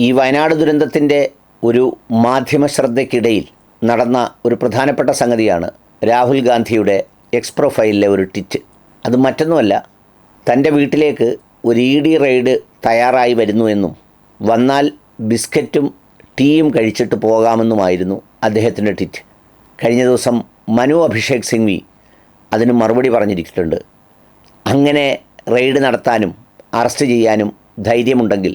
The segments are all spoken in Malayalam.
ഈ വയനാട് ദുരന്തത്തിന്റെ ഒരു മാധ്യമ ശ്രദ്ധയ്ക്കിടയിൽ നടന്ന ഒരു പ്രധാനപ്പെട്ട സംഗതിയാണ് രാഹുൽ ഗാന്ധിയുടെ എക്സ് പ്രൊഫൈലിലെ ഒരു ട്വിറ്റ്. അത് മറ്റൊന്നുമല്ല തന്റെ വീട്ടിലേക്ക് ഒരു ഇ ഡി റെയ്ഡ് തയ്യാറായി വരുന്നു എന്നും വന്നാൽ ബിസ്ക്കറ്റും ടീയും കഴിച്ചിട്ട് പോകാമെന്നുമായിരുന്നു അദ്ദേഹത്തിന്റെ ട്വിറ്റ്. കഴിഞ്ഞ ദിവസം മനു അഭിഷേക് സിംഗ്വി അതിന് മറുപടി പറഞ്ഞിരിക്കുന്നുണ്ട്. അങ്ങനെ റെയ്ഡ് നടത്താനും അറസ്റ്റ് ചെയ്യാനും ധൈര്യമുണ്ടെങ്കിൽ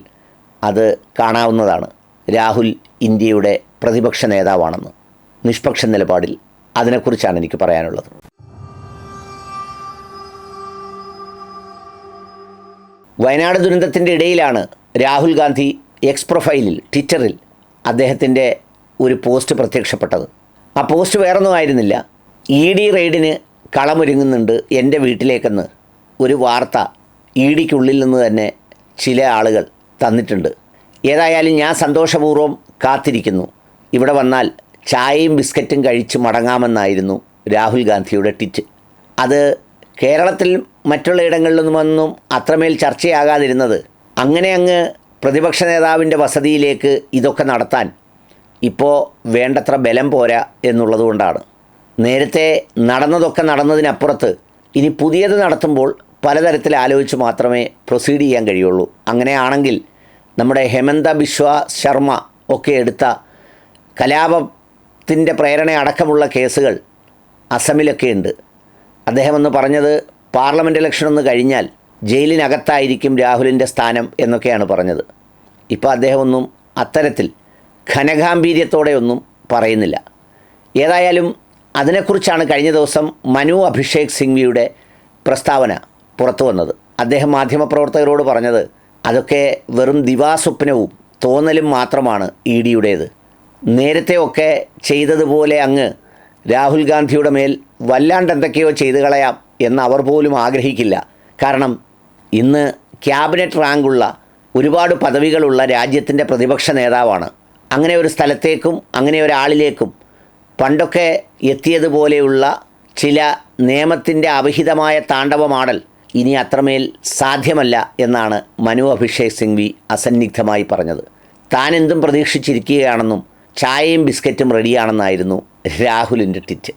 അത് കാണാവുന്നതാണ്. രാഹുൽ ഇന്ത്യയുടെ പ്രതിപക്ഷ നേതാവാണെന്ന് നിഷ്പക്ഷ നിലപാടിൽ അതിനെക്കുറിച്ചാണ് എനിക്ക് പറയാനുള്ളത്. വയനാട് ദുരന്തത്തിന്റെ ഇടയിലാണ് രാഹുൽ ഗാന്ധി എക്സ് പ്രൊഫൈലിൽ ട്വിറ്ററിൽ അദ്ദേഹത്തിന്റെ ഒരു പോസ്റ്റ് പ്രത്യക്ഷപ്പെട്ടത്. ആ പോസ്റ്റ് വേറൊന്നും ആയിരുന്നില്ല. ഇ ഡി റെയ്ഡിന് കളമൊരുങ്ങുന്നുണ്ട് എന്റെ വീട്ടിലേക്കെന്ന് ഒരു വാർത്ത ഇ ഡിക്കുള്ളിൽ നിന്ന് തന്നെ ചില ആളുകൾ തന്നിട്ടുണ്ട്. ഏതായാലും ഞാൻ സന്തോഷപൂർവം കാത്തിരിക്കുന്നു. ഇവിടെ വന്നാൽ ചായയും ബിസ്ക്കറ്റും കഴിച്ച് മടങ്ങാമെന്നായിരുന്നു രാഹുൽ ഗാന്ധിയുടെ ട്വിറ്റ്. അത് കേരളത്തിൽ മറ്റുള്ള ഇടങ്ങളിലൊന്നുമൊന്നും അത്രമേൽ ചർച്ചയാകാതിരുന്നത് അങ്ങനെ അങ്ങ് പ്രതിപക്ഷ നേതാവിന്റെ വസതിയിലേക്ക് ഇതൊക്കെ നടത്താൻ ഇപ്പോൾ വേണ്ടത്ര ബലം പോരാ എന്നുള്ളതുകൊണ്ടാണ്. നേരത്തെ നടന്നതൊക്കെ നടന്നതിനപ്പുറത്ത് ഇനി പുതിയത് നടത്തുമ്പോൾ പലതരത്തിൽ ആലോചിച്ച് മാത്രമേ പ്രൊസീഡ് ചെയ്യാൻ കഴിയുള്ളൂ. അങ്ങനെയാണെങ്കിൽ നമ്മുടെ ഹെമന്ത ബിശ്വ ശർമ്മ ഒക്കെ എടുത്ത കലാപത്തിന്റെ പ്രേരണ അടക്കമുള്ള കേസുകൾ അസമിലൊക്കെ ഉണ്ട്. അദ്ദേഹം എന്ന് പറഞ്ഞത് പാർലമെന്റ് ഇലക്ഷൻ ഒന്ന് കഴിഞ്ഞാൽ ജയിലിനകത്തായിരിക്കും രാഹുലിന്റെ സ്ഥാനം എന്നൊക്കെയാണ് പറഞ്ഞത്. ഇപ്പോൾ അദ്ദേഹമൊന്നും അത്തരത്തിൽ ഘനഗാംഭീര്യത്തോടെയൊന്നും പറയുന്നില്ല. ഏതായാലും അതിനെക്കുറിച്ചാണ് കഴിഞ്ഞ ദിവസം മനു അഭിഷേക് സിംഗ്വിയുടെ പ്രസ്താവന പുറത്തു വന്നത്. അദ്ദേഹം മാധ്യമപ്രവർത്തകരോട് പറഞ്ഞത് അതൊക്കെ വെറും ദിവാസ്വപ്നവും തോന്നലും മാത്രമാണ് ഇ ഡിയുടേത്. നേരത്തെയൊക്കെ ചെയ്തതുപോലെ അങ്ങ് രാഹുൽ ഗാന്ധിയുടെ മേൽ വല്ലാണ്ട് എന്തൊക്കെയോ ചെയ്തു കളയാം എന്ന് അവർ പോലും ആഗ്രഹിക്കില്ല. കാരണം ഇന്ന് ക്യാബിനറ്റ് റാങ്കുള്ള ഒരുപാട് പദവികളുള്ള രാജ്യത്തിന്റെ പ്രതിപക്ഷ നേതാവാണ്. അങ്ങനെ ഒരു സ്ഥലത്തേക്കും അങ്ങനെ ഒരാളിലേക്കും പണ്ടൊക്കെ എത്തിയതുപോലെയുള്ള ചില നിയമത്തിന്റെ അവിഹിതമായ താണ്ഡവമാടൽ ഇനി അത്രമേൽ സാധ്യമല്ല എന്നാണ് മനു അഭിഷേക് സിംഗ്വി അസന്നിഗ്ധമായി പറഞ്ഞത്. താൻ എന്തും പ്രതീക്ഷിച്ചിരിക്കുകയാണെന്നും ചായയും ബിസ്ക്കറ്റും റെഡിയാണെന്നായിരുന്നു രാഹുലിന്റെ ട്വിറ്റ്.